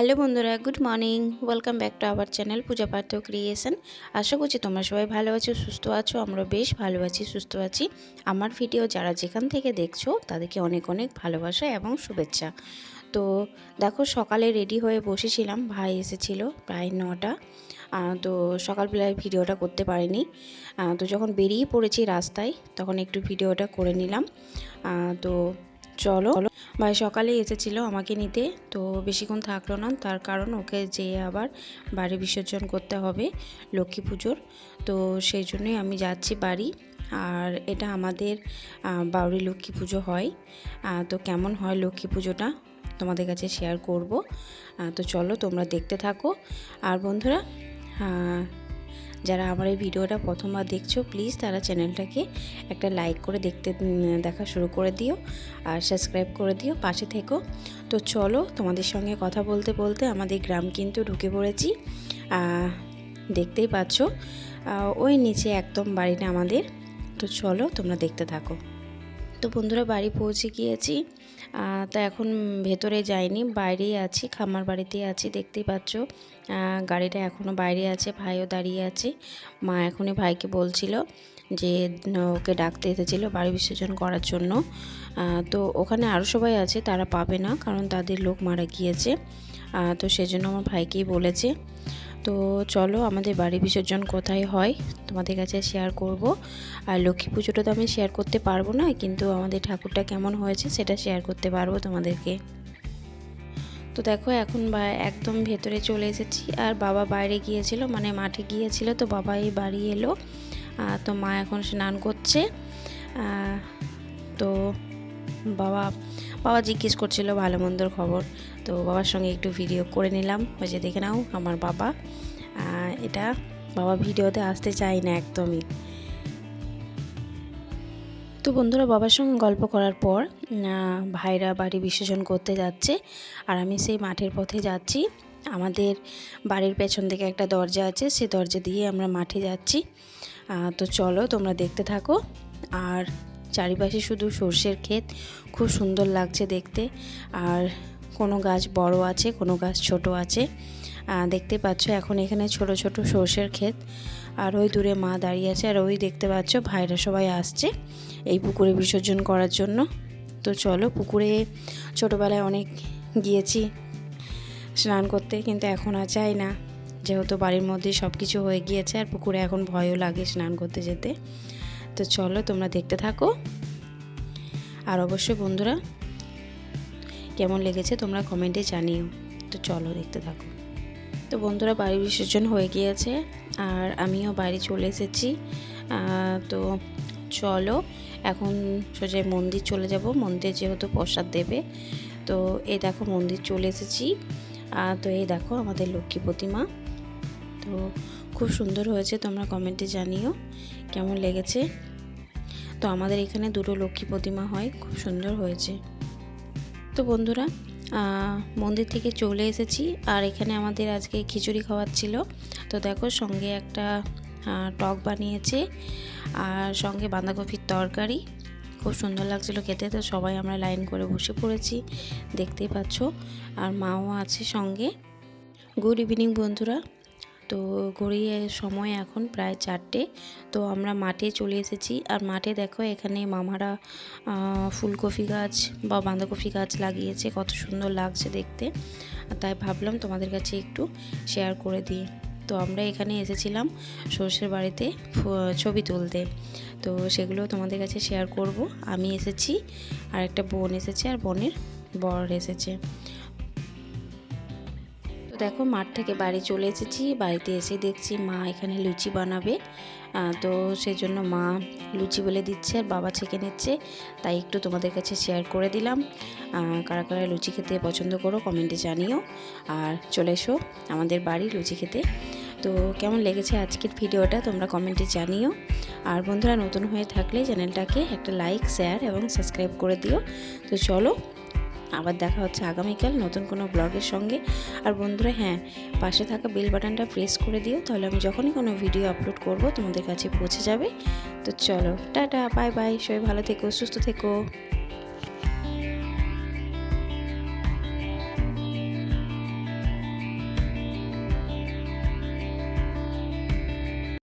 Hello বন্ধুরা, good morning. Welcome back to our channel Puja Partha creation. আশা করছি তোমরা সবাই ভালো আছো, সুস্থ আছো আমরা বেশ ভালো আছি, সুস্থ আছি। আমার ভিডিও যারা যেখান থেকে দেখছ, তাদেরকে অনেক অনেক ভালোবাসা এবং শুভেচ্ছা। তো দেখো, সকালে রেডি হয়ে বসেছিলাম, ভাই এসেছিল প্রায় নটা। তো সকালবেলায় ভিডিওটা করতে পারিনি। তো যখন বেরিয়ে পড়েছি রাস্তায়, তখন একটু ভিডিওটা করে নিলাম। তো চলো ভাই সকালে এসেছিল আমাকে নিতে, তো বেশিক্ষণ থাকল না। তার কারণ ওকে যেয়ে আবার বাড়ি বিসর্জন করতে হবে লক্ষ্মী পুজোর, তো সেই জন্যই আমি যাচ্ছি বাড়ি। আর এটা আমাদের বাউরি লক্ষ্মী পুজো হয়। তো কেমন হয় লক্ষ্মী পুজোটা তোমাদের কাছে শেয়ার করব। তো চলো তোমরা দেখতে থাকো। আর বন্ধুরা যারা আমার এই ভিডিওটা প্রথমবার দেখছ প্লিজ তারা চ্যানেলটাকে একটা লাইক করে দেখতে দেখা শুরু করে দিও আর সাবস্ক্রাইব করে দিও পাশে থেকো। তো চলো তোমাদের সঙ্গে কথা বলতে বলতে আমাদের গ্রাম কিন্তু ঢুকে পড়েছি। দেখতেই পাচ্ছ ওই নিচে একদম বাড়িটা আমাদের। তো চলো তোমরা দেখতে থাকো। তো বন্ধুরা বাড়ি পৌঁছে গিয়েছি। তা এখন ভেতরে যাইনি, বাইরেই আছি, খামার বাড়িতেই আছি, দেখতেই পাচ্ছ। গাড়িটা এখনও বাইরে আছে, ভাইও দাঁড়িয়ে আছে। মা এখনই ভাইকে বলছিল যে ওকে ডাকতে এসেছিল বাড়ি বিসর্জন করার জন্য। তো ওখানে আরও সবাই আছে, তারা পাবে না, কারণ তাদের লোক মারা গিয়েছে। তো সেজন্য আমার ভাইকেই বলেছে। তো চলো আমাদের বাড়ি বিসর্জন কোথায় হয় তোমাদের কাছে শেয়ার করব। আর লক্ষ্মী পুজোটা তো আমি শেয়ার করতে পারব না, কিন্তু আমাদের ঠাকুরটা কেমন হয়েছে সেটা শেয়ার করতে পারব তোমাদেরকে। তো দেখো এখন বা একদম ভেতরে চলে এসেছি, আর বাবা বাইরে গিয়েছিল মানে মাঠে গিয়েছিল, তো বাবা এই বাড়ি এলো। তো মা এখন স্নান করছে। তো বাবা বাবা জিজ্ঞেস করছিল ভালো মন্দর খবর। তো বাবার সঙ্গে একটু ভিডিও করে নিলাম। ওই যে দেখে নাও আমার বাবা। এটা বাবা ভিডিওতে আসতে চায় না একদমই। তো বন্ধুরা, বাবার সঙ্গে গল্প করার পর ভাইরা বাড়ি বিসর্জন করতে যাচ্ছে আর আমি সেই মাঠের পথে যাচ্ছি। আমাদের বাড়ির পেছন থেকে একটা দরজা আছে সেই দরজা দিয়ে আমরা মাঠে যাচ্ছি। তো চলো তোমরা দেখতে থাকো। আর চারিপাশে শুধু সর্ষের ক্ষেত, খুব সুন্দর লাগছে দেখতে। আর কোনো গাছ বড় আছে, কোনো গাছ ছোট আছে। দেখতে পাচ্ছ, এখন এখানে ছোট ছোট সর্ষের ক্ষেত। আর ওই দূরে মা দাঁড়িয়ে আছে, আর ওই দেখতে পাচ্ছ, ভাইরা সবাই আসছে এই পুকুরে বিসর্জন করার জন্য। তো চলো, পুকুরে ছোটোবেলায় অনেক গিয়েছি স্নান করতে, কিন্তু এখন আর যাই না। যেহেতু বাড়ির মধ্যে সব কিছু হয়ে গিয়েছে, আর পুকুরে এখন ভয়ও লাগে স্নান করতে যেতে। তো চলো, তোমরা দেখতে থাকো। আর অবশ্যই বন্ধুরা কেমন লেগেছে তোমরা কমেন্টে জানিও। তো চলো দেখতে থাকো। তো বন্ধুরা, বাড়ি বিসর্জন হয়ে গিয়েছে আর আমিও বাড়ি চলে এসেছি। তো চলো, এখন সোজা মন্দির চলে যাব। মন্দির যেহেতু প্রসাদ দেবে, তো এই দেখো মন্দির চলে এসেছি। তো এই দেখো আমাদের লক্ষ্মী প্রতিমা। তো খুব সুন্দর হয়েছে, তোমরা কমেন্টে জানিও কেমন লেগেছে। তো আমাদের এখানে দুটো লক্ষ্মী প্রতিমা হয়, খুব সুন্দর হয়েছে। তো বন্ধুরা মন্দির থেকে চলে এসেছি। আর এখানে আমাদের আজকে খিচুড়ি খাওয়াচ্ছিল। তো দেখো, সঙ্গে একটা টক বানিয়েছে আর সঙ্গে বাঁধাকপির তরকারি। খুব সুন্দর লাগছিল খেতে। তো সবাই আমরা লাইন করে বসে পড়েছি, দেখতেই পাচ্ছ। আর মাও আছে সঙ্গে। গুড ইভিনিং বন্ধুরা। তো ঘড়িয়ে সময় এখন প্রায় চারটে। তো আমরা মাঠে চলে এসেছি। আর মাঠে দেখো এখানে মামারা ফুলকপি গাছ বা বাঁধাকপি গাছ লাগিয়েছে। কত সুন্দর লাগছে দেখতে। তাই ভাবলাম তোমাদের কাছে একটু শেয়ার করে দিই। তো আমরা এখানে এসেছিলাম সর্ষের বাড়িতে ছবি তুলতে। তো সেগুলো তোমাদের কাছে শেয়ার করব। আমি এসেছি, আর একটা বোন এসেছে, আর বোনের বর এসেছে। দেখো মাঠ থেকে বাড়ি চলে এসেছি। বাড়িতে এসে দেখছি মা এখানে লুচি বানাবে। তো সেই জন্য মা লুচি বলে দিচ্ছে আর বাবা ছেঁকে নিচ্ছে। তাই একটু তোমাদের কাছে শেয়ার করে দিলাম। কারা কারা লুচি খেতে পছন্দ করো কমেন্টে জানিও। আর চলে এসো আমাদের বাড়ি লুচি খেতে। তো কেমন লেগেছে আজকের ভিডিওটা তোমরা কমেন্টে জানিও। আর বন্ধুরা নতুন হয়ে থাকলে চ্যানেলটাকে একটা লাইক শেয়ার এবং সাবস্ক্রাইব করে দিও। তো চলো আবার দেখা হচ্ছে আগামীকাল নতুন কোনো ব্লগের সঙ্গে। আর বন্ধুরা হ্যাঁ পাশে থাকা বেল বাটনটা প্রেস করে দিও, তাহলে আমি যখনই কোনো ভিডিও আপলোড করব, তোমাদের কাছে পৌঁছে যাবে। তো চলো, টাটা বাই বাই সবাই ভালো থেকো, সুস্থ থেকো।